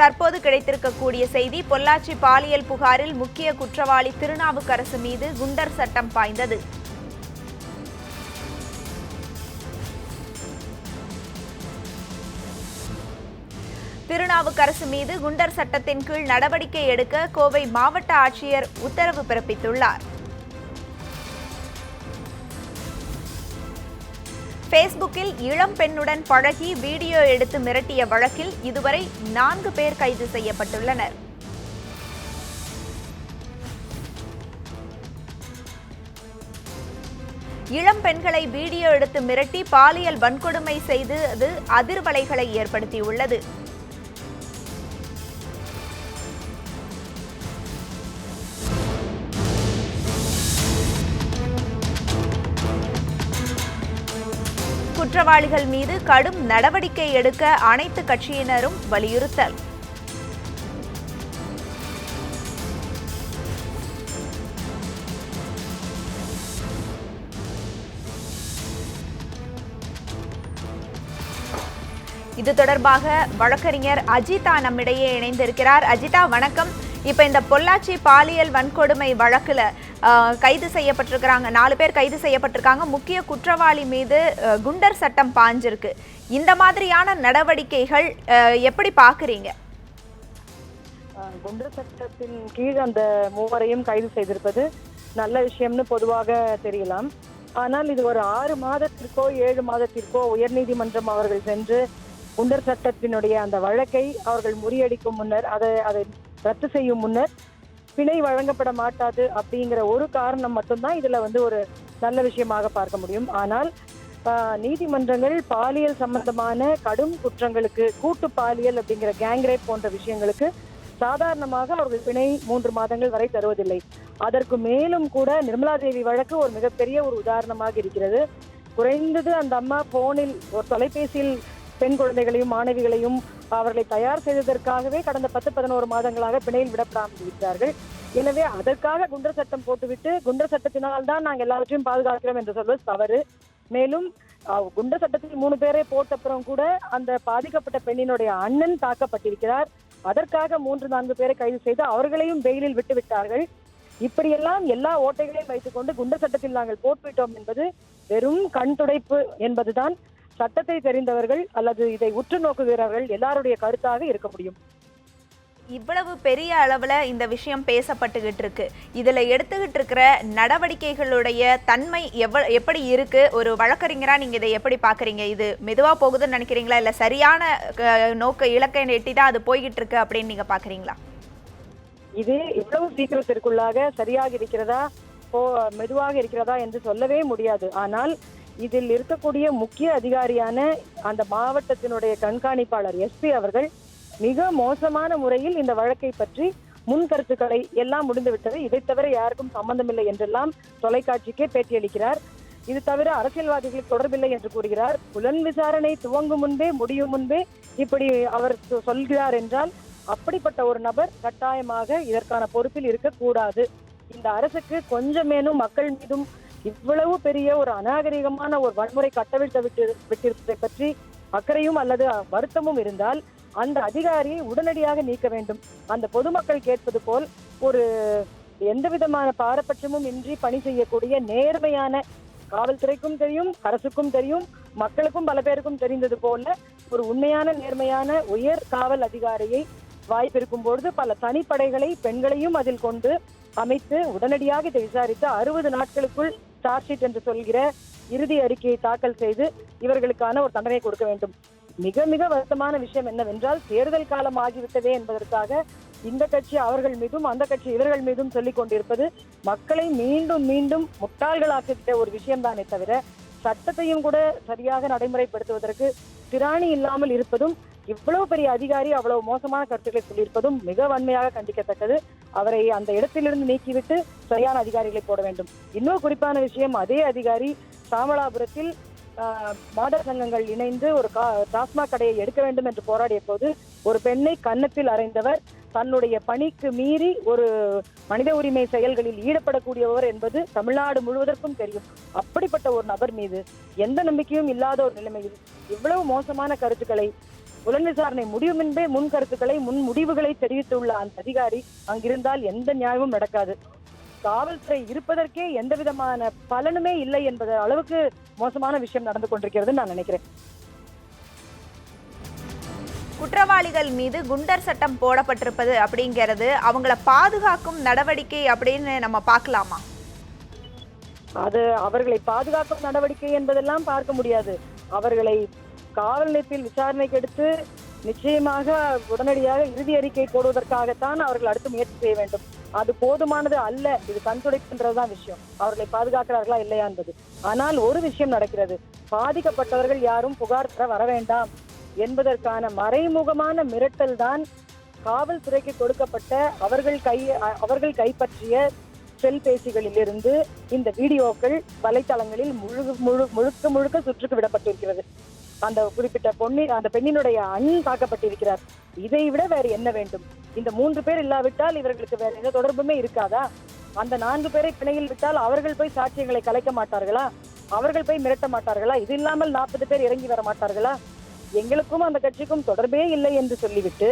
தற்போது கிடைத்திருக்கக்கூடிய செய்தி பொள்ளாச்சி பாலியல் புகாரில் முக்கிய குற்றவாளி திருநாவுக்கரசு மீது குண்டர் சட்டம் பாய்ந்தது. திருநாவுக்கரசு மீது குண்டர் சட்டத்தின் கீழ் நடவடிக்கை எடுக்க கோவை மாவட்ட ஆட்சியர் உத்தரவு பிறப்பித்துள்ளார். ஃபேஸ்புக்கில் இளம் பெண்ணுடன் பழகி வீடியோ எடுத்து மிரட்டிய வழக்கில் இதுவரை நான்கு பேர் கைது செய்யப்பட்டுள்ளனர். இளம் பெண்களை வீடியோ எடுத்து மிரட்டி பாலியல் வன்கொடுமை செய்தது அதிர்வலைகளை ஏற்படுத்தியுள்ளது. குற்றவாளிகள் மீது கடும் நடவடிக்கை எடுக்க அனைத்து கட்சியினரும் வலியுறுத்தல். இது தொடர்பாக வழக்கறிஞர் அஜிதா நம்மிடையே இணைந்திருக்கிறார். அஜிதா வணக்கம். இப்ப இந்த பொள்ளாச்சி பாலியல் வன்கொடுமை வழக்குல கைது செய்யப்பட்டிருக்கிறாங்க. நாலு பேர் கைது செய்யப்பட்டிருக்காங்க. முக்கிய குற்றவாளி மீது குண்டர் சட்டம் பாஞ்சிருக்கு. இந்த மாதிரியான நடவடிக்கைகள் எப்படி பார்க்குறீங்க? குண்டர் சட்டத்தின் கீழ் அந்த மூவரையும் கைது செய்திருப்பது நல்ல விஷயம்னு பொதுவாக தெரியலாம். ஆனால் இது ஒரு ஆறு மாதத்திற்கோ ஏழு மாதத்திற்கோ உயர்நீதிமன்றம் அவர்கள் சென்று குண்டர் சட்டத்தினுடைய அந்த வழக்கை அவர்கள் முறியடிக்கும் முன்னர் அதை அதை ரத்து செய்யும் முன்னர் பிணை வழங்கப்பட மாட்டாது அப்படிங்கிற ஒரு காரணம் மட்டும்தான் இதுல வந்து ஒரு நல்ல விஷயமாக பார்க்க முடியும். ஆனால் நீதிமன்றங்கள் பாலியல் சம்பந்தமான கடும் குற்றங்களுக்கு கூட்டு பாலியல் அப்படிங்கிற கேங்ரேப் போன்ற விஷயங்களுக்கு சாதாரணமாக அவர்கள் பிணை மூன்று மாதங்கள் வரை தருவதில்லை. அதற்கு மேலும் கூட நிர்மலா தேவி வழக்கு ஒரு மிகப்பெரிய ஒரு உதாரணமாக இருக்கிறது. குறைந்தது அந்த அம்மா போனில் ஒரு தொலைபேசியில் பெண் குழந்தைகளையும் மாணவிகளையும் அவர்களை தயார் செய்ததற்காகவே கடந்த பத்து பதினோரு மாதங்களாக பிணையில் விடப்படாமல் இருக்கிறார்கள் எனவே அதற்காக குண்டர் சட்டம் போட்டுவிட்டு குண்டர் சட்டத்தினால் தான் நாங்கள் எல்லாவற்றையும் பாதுகாக்கிறோம் என்று சொல்வது தவறு. மேலும் அஹ், குண்டர் சட்டத்தில் மூணு பேரை போட்டப்புறம் கூட அந்த பாதிக்கப்பட்ட பெண்ணினுடைய அண்ணன் தாக்கப்பட்டிருக்கிறார். அதற்காக மூன்று நான்கு பேரை கைது செய்து அவர்களையும் பெயிலில் விட்டு விட்டார்கள். இப்படியெல்லாம் எல்லா ஓட்டைகளையும் வைத்துக்கொண்டு குண்டர் சட்டத்தில் நாங்கள் போட்டுவிட்டோம் என்பது வெறும் கண் துடைப்பு என்பதுதான். சட்டத்தை தெரிந்தவர்கள் அல்லது இதை உற்று நோக்குகிறவர்கள் எல்லாருடைய கருத்தாக இருக்க முடியும். இவ்வளவு பெரிய அளவுல இந்த விஷயம் பேசப்பட்டுகிட்டு இருக்கு. இதுல எடுத்துக்கிட்டு இருக்கிற நடவடிக்கைகளுடைய தன்மை எவ்வ எப்படி இருக்கு? ஒரு வழக்கறிஞரா நீங்க இதை எப்படி பாக்குறீங்க? இது மெதுவா போகுதுன்னு நினைக்கிறீங்களா? இல்ல சரியான நோக்க இலக்கை எட்டி தான் அது போய்கிட்டு இருக்கு அப்படின்னு நீங்க பாக்குறீங்களா? இது இவ்வளவு சீக்கிரத்திற்குள்ளாக சரியாக இருக்கிறதா? போ மெதுவாக இருக்கிறதா என்று சொல்லவே முடியாது. ஆனால் இதில் இருக்கக்கூடிய முக்கிய அதிகாரியான அந்த மாவட்டத்தினுடைய கண்காணிப்பாளர் எஸ்பி அவர்கள் மிக மோசமான முறையில் இந்த வழக்கை பற்றி முன் கருத்துக்களை எல்லாம் முடிந்து விட்டது இதை தவிர யாருக்கும் சம்பந்தமில்லை என்றெல்லாம் தொலைக்காட்சிக்கே பேட்டியளிக்கிறார். இது தவிர அரசியல்வாதிகளுக்கு தொடர்பில்லை என்று கூறுகிறார். புலன் விசாரணை துவங்கும் முன்பே முடியும் முன்பே இப்படி அவர் சொல்கிறார் என்றால் அப்படிப்பட்ட ஒரு நபர் கட்டாயமாக இதற்கான பொறுப்பில் இருக்கக்கூடாது. இந்த அரசுக்கு கொஞ்சமேனும் மக்கள் மீதும் இவ்வளவு பெரிய ஒரு அநாகரிகமான ஒரு வன்முறை கட்டவிழ்த்த விட்டு விட்டிருப்பதை பற்றி அக்கறையும் அல்லது வருத்தமும் இருந்தால் அந்த அதிகாரியை உடனடியாக நீக்க வேண்டும். அந்த பொதுமக்கள் கேட்பது போல் ஒரு எந்த விதமான பாரபட்சமும் இன்றி பணி செய்யக்கூடிய நேர்மையான காவல்துறைக்கும் தெரியும் அரசுக்கும் தெரியும் மக்களுக்கும் பல பேருக்கும் தெரிந்தது போல ஒரு உண்மையான நேர்மையான உயர் காவல் அதிகாரியை வாய்ப்பிருக்கும் பொழுது பல தனிப்படைகளை பெண்களையும் அதில் கொண்டு அமைத்து உடனடியாக இதை விசாரித்து அறுபது நாட்களுக்குள் சார்ஜ் ஷீட் என்று சொல்கிற இறுதி அறிக்கையை தாக்கல் செய்து இவர்களுக்கான ஒரு தண்டனை கொடுக்க வேண்டும். மிக மிக வருத்தமான விஷயம் என்னவென்றால் தேர்தல் காலம் ஆகிவிட்டதே என்பதற்காக இந்த கட்சி அவர்கள் மீதும் அந்த கட்சி இவர்கள் மீதும் சொல்லிக் கொண்டிருப்பது மக்களை மீண்டும் மீண்டும் முட்டாள்களாக்கிவிட்ட ஒரு விஷயம்தானே தவிர சட்டத்தையும் கூட சரியாக நடைமுறைப்படுத்துவதற்கு திராணி இல்லாமல் இருப்பதும் இவ்வளவு பெரிய அதிகாரி அவ்வளவு மோசமான கருத்துக்களை சொல்லியிருப்பதும் மிக வன்மையாக கண்டிக்கத்தக்கது. அவரை அந்த இடத்திலிருந்து நீக்கிவிட்டு சரியான அதிகாரிகளை போட வேண்டும். இன்னொரு குறிப்பான விஷயம் அதே அதிகாரி சாமலாபுரத்தில் ஆஹ், சங்கங்கள் இணைந்து ஒரு கா- டாஸ்மாக் கடையை எடுக்க வேண்டும் என்று போராடிய போது ஒரு பெண்ணை கன்னத்தில் அறைந்தவர் தன்னுடைய பணிக்கு மீறி ஒரு மனித உரிமை செயல்களில் ஈடுபடக்கூடியவர் என்பது தமிழ்நாடு முழுவதற்கும் தெரியும். அப்படிப்பட்ட ஒரு நபர் மீது எந்த நம்பிக்கையும் இல்லாத ஒரு நிலைமையில் இவ்வளவு மோசமான கருத்துக்களை புலன் விசாரணை முடியும் என்பே முன் கருத்துக்களை முன் முடிவுகளை தெரிவித்துள்ள அந்த அதிகாரி அங்கிருந்தால் எந்த நியாயமும் நடக்காது. காவல்துறை இருப்பதற்கே எந்த விதமான பலனுமே இல்லை என்பது அளவுக்கு மோசமான விஷயம் நடந்து கொண்டிருக்கிறதுன்னு நான் நினைக்கிறேன். குற்றவாளிகள் மீது குண்டர் சட்டம் போடப்பட்டிருப்பது அப்படிங்கிறது அவங்கள பாதுகாக்கும் நடவடிக்கை அப்படின்னு நம்ம பார்க்கலாமா? அது அவர்களை பாதுகாக்கும் நடவடிக்கை என்பதெல்லாம் பார்க்க முடியாது. அவர்களை காவல் நிலையத்தில் விசாரணைக்கு எடுத்து நிச்சயமாக உடனடியாக இறுதி அறிக்கை போடுவதற்காகத்தான் அவர்கள் அடுத்து முயற்சி செய்ய வேண்டும். அது போதுமானது அல்ல இது கண் துடைக்கின்றதுதான் விஷயம். அவர்களை பாதுகாக்கிறார்களா இல்லையா என்பது. ஆனால் ஒரு விஷயம் நடக்கிறது. பாதிக்கப்பட்டவர்கள் யாரும் புகார் தர வர வேண்டாம் என்பதற்கான மறைமுகமான மிரட்டல் தான் காவல்துறைக்கு கொடுக்கப்பட்ட அவர்கள் கை அவர்கள் கைப்பற்றிய செல்பேசிகளிலிருந்து இந்த வீடியோக்கள் வலைத்தளங்களில் முழு முழு முழுக்க முழுக்க சுற்றுக்கு விடப்பட்டிருக்கிறது. அந்த குறிப்பிட்ட பொண்ணின் அந்த பெண்ணினுடைய அண் தாக்கப்பட்டிருக்கிறார் இதை விட வேறு என்ன வேண்டும்? இந்த மூன்று பேர் இல்லாவிட்டால் இவர்களுக்கு வேற எந்த தொடர்புமே இருக்காதா? அந்த நான்கு பேரை பிணையில் விட்டால் அவர்கள் போய் சாட்சியங்களை கலைக்க மாட்டார்களா? அவர்கள் போய் மிரட்ட மாட்டார்களா? இது இல்லாமல் நாற்பது பேர் இறங்கி வர மாட்டார்களா? எங்களுக்கும் அந்த கட்சிக்கும் தொடர்பே இல்லை என்று சொல்லிவிட்டு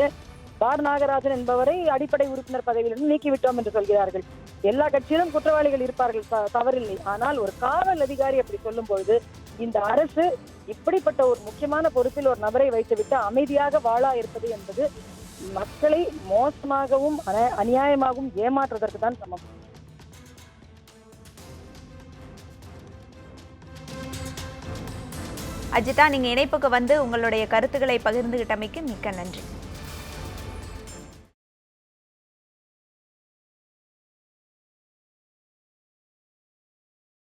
பார் நாகராஜன் என்பவரை அடிப்படை உறுப்பினர் பதவியிலிருந்து நீக்கிவிட்டோம் என்று சொல்கிறார்கள். எல்லா கட்சியிலும் குற்றவாளிகள் இருப்பார்கள் தவறில்லை. ஆனால் ஒரு காவல் அதிகாரி அப்படி சொல்லும் பொழுது இந்த அரசு இப்படிப்பட்ட ஒரு முக்கியமான பொறுப்பில் ஒரு நபரை வைத்துவிட்டு அமைதியாக வாழா இருப்பது என்பது மக்களை மோசமாகவும் அநியாயமாகவும் ஏமாற்றுவதற்கு தான் சமம். அஜிதா நீங்க இணைப்புக்கு வந்து உங்களுடைய கருத்துக்களை பகிர்ந்துகிட்டமைக்கு மிக்க நன்றி.